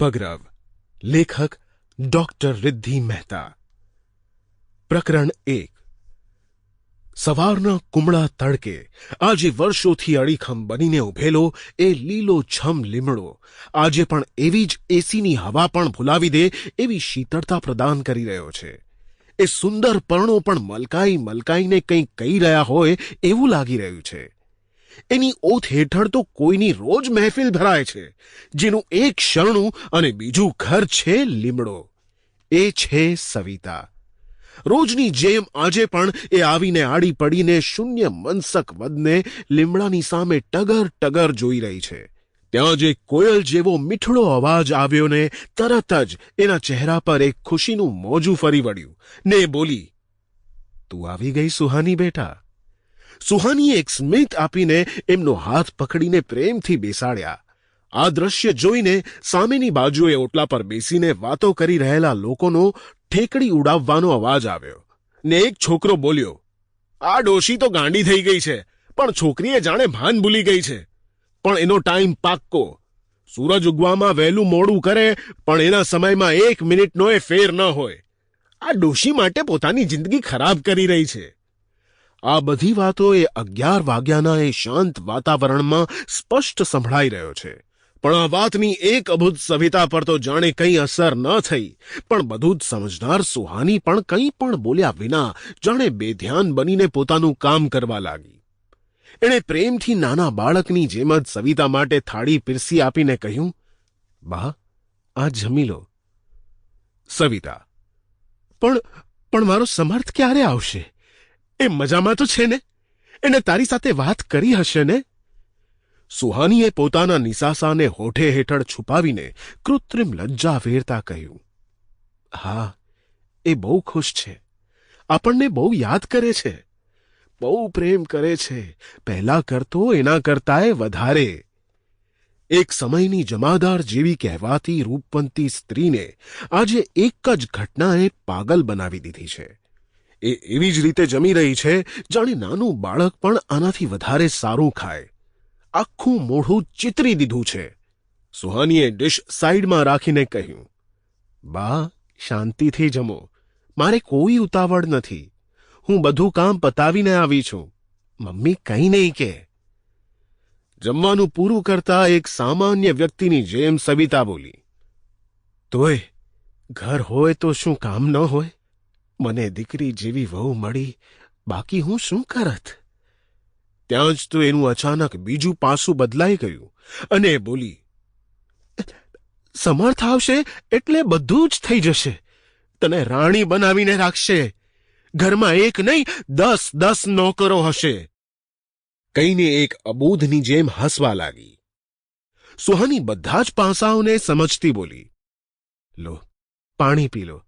પગરવ, લેખક ડોક્ટર રિદ્ધિ મહેતા. પ્રકરણ એક, સવારના કુમળા તડકે, આજે વર્ષોથી અડીખમ બનીને ઉભેલો એ લીલો છમ લીમડો. આજે પણ એવી જ એસીની હવા પણ ભૂલાવી દે એવી શીતળતા પ્રદાન કરી રહ્યો છે. એ સુંદર પર્ણો પણ મલકાઈ મલકાઈને કંઈક કહી રહ્યા હોય એવું લાગી રહ્યું છે. એની ઓથ હેઠળ તો કોઈની રોજ મહેફિલ ભરાય છે. જેનું એક શરણું અને બીજું ઘર છે લીમડો. એ છે સવિતા. રોજની જેમ આજે પણ એ આવીને આડી પડીને શૂન્ય મનસક વદને લીમડાની સામે ટગર ટગર જોઈ રહી છે. ત્યાં જે કોયલ જેવો મીઠડો અવાજ આવ્યો ને તરત જ એના ચહેરા પર એક ખુશીનું મોજું ફરી વળ્યું. ને બોલી, તું આવી ગઈ સુહાની બેટા? સુહાનીએ એક સ્મિત આપીને એમનો હાથ પકડીને પ્રેમથી બેસાડ્યા. આ દ્રશ્ય જોઈને સામેની બાજુએ ઓટલા પર બેસીને વાતો કરી રહેલા લોકોનો ઠેકડી ઉડાવવાનો અવાજ આવ્યો ને એક છોકરો બોલ્યો, આ ડોશી તો ગાંડી થઈ ગઈ છે, પણ છોકરીએ જાણે ભાન ભૂલી ગઈ છે. પણ એનો ટાઈમ પાક્કો. સૂરજ ઉગવામાં વહેલું મોડું કરે, પણ એના સમયમાં એક મિનિટનો એ ફેર ન હોય. આ ડોશી માટે પોતાની જિંદગી ખરાબ કરી રહી છે. આ બધી વાતો એ અગિયાર વાગ્યાના એ શાંત વાતાવરણમાં સ્પષ્ટ સંભળાઈ રહ્યો છે. પણ આ વાતની એક અભૂત સવિતા પર તો જાણે કંઈ અસર ન થઈ. પણ બધું જ સમજનાર સુહાની પણ કંઈ પણ બોલ્યા વિના જાણે બેધ્યાન બનીને પોતાનું કામ કરવા લાગી. એણે પ્રેમથી નાના બાળકની જેમ જ સવિતા માટે થાળી પીરસી આપીને કહ્યું, બા, આ જમી લો. સવિતા, પણ પણ મારો સમર્થ ક્યારે આવશે? એ મજામાં તો છે ને? એને તારી સાથે વાત કરી હશે ને? સુહાનીએ પોતાના નિસાસાને હોઠે હેઠળ છુપાવીને કૃત્રિમ લજ્જા વેરતા કહ્યું, હા, એ બહુ ખુશ છે. આપણને બહુ યાદ કરે છે. બહુ પ્રેમ કરે છે. પહેલા કરતો, એના કરતાંય વધારે. એક સમયની જમાદાર જેવી કહેવાતી રૂપવંતી સ્ત્રીને આજે એક જ ઘટનાએ પાગલ બનાવી દીધી છે. એ એવી જ રીતે જમી રહી છે જાણે નાનું બાળક પણ આનાથી વધારે સારું ખાય. આખું મોઢું ચિતરી દીધું છે. સુહાનીએ ડિશ સાઈડમાં રાખીને કહ્યું, બા, શાંતિથી જમો. મારે કોઈ ઉતાવળ નથી. હું બધું કામ પતાવીને આવી છું. મમ્મી કંઈ નહીં કે. જમવાનું પૂરું કરતા એક સામાન્ય વ્યક્તિની જેમ સવિતા બોલી, તોય, ઘર હોય તો શું કામ ન હોય? મને દીકરી જેવી વહુ મળી, બાકી હું શું કરત? ત્યાં જ તો એનું અચાનક બીજું પાસું બદલાઈ ગયું અને બોલી, સમર્થ આવશે એટલે બધું જ થઈ જશે. તને રાણી બનાવીને રાખશે. ઘરમાં એક નહીં, દસ દસ નોકરો હશે. કહીને એક અબોધની જેમ હસવા લાગી. સુહાની બધા જ પાસાઓને સમજતી બોલી, લો, પાણી પી લો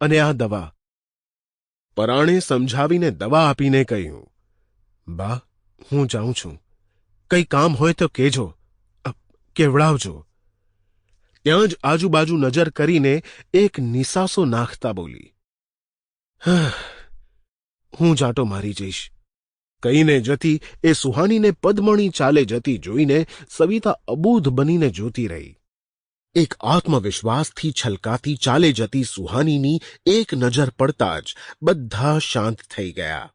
અને આ દવા પરાણે સમજાવીને દવા આપીને કહ્યું બા હું જાઉં છું. કંઈ કામ હોય તો કહેજો. કેવડાવજો. ત્યાં જ આજુબાજુ નજર કરીને એક નિસાસો નાખતા બોલી "હા, જાટો મારી જઈશ. કહીને જતી એ સુહાનીને પદમણી ચાલે જતી જોઈને સવિતા અબૂધ બનીને જોતી રહી. એક આત્મવિશ્વાસથી છલકાતી ચાલે જતી સુહાનીની એક નજર પડતા જ બધા શાંત થઈ ગયા.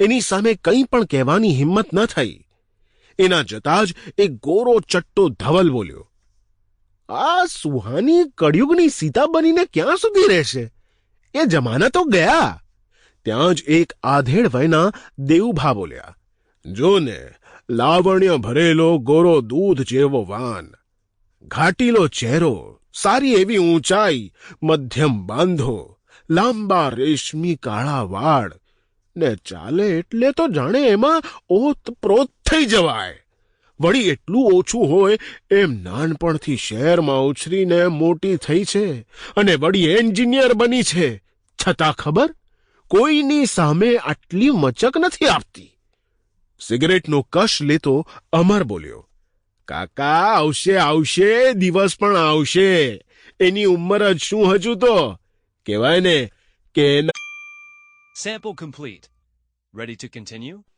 એની સામે કંઈ પણ કહેવાની હિંમત ન થઈ. એના જતા જ એક ગોરો ચટ્ટો ધવલ બોલ્યો. આ સુહાની કળિયુગની સીતા બનીને ક્યાં સુધી રહેશે? એ જમાના તો ગયા. ત્યાં જ એક આધેડ વયના દેવભા બોલ્યા. જો ને, લાવણ્ય ભરેલો ગોરો દૂધ જેવો વાન. ઘાટીલો ચહેરો, સારી એવી ઊંચાઈ, મધ્યમ બાંધો, લાંબા રેશમી કાળા વાળ. ને ચાલે એટલે તો જાણે એમાં ઓતપ્રોત થઈ જવાય. વળી એટલું ઓછું હોય એમ નાનપણથી શહેરમાં ઉછરીને મોટી થઈ છે અને વળી એન્જિનિયર બની છે. છતાં ખબર? કોઈની સામે આટલી મચક નથી આપતી. સિગરેટનો કશ લેતો અમર બોલ્યો. કાકા, આવશે આવશે, દિવસ પણ આવશે. એની ઉંમર જ શું હજુ તો? કહેવાય ને કે sample complete ready to continue?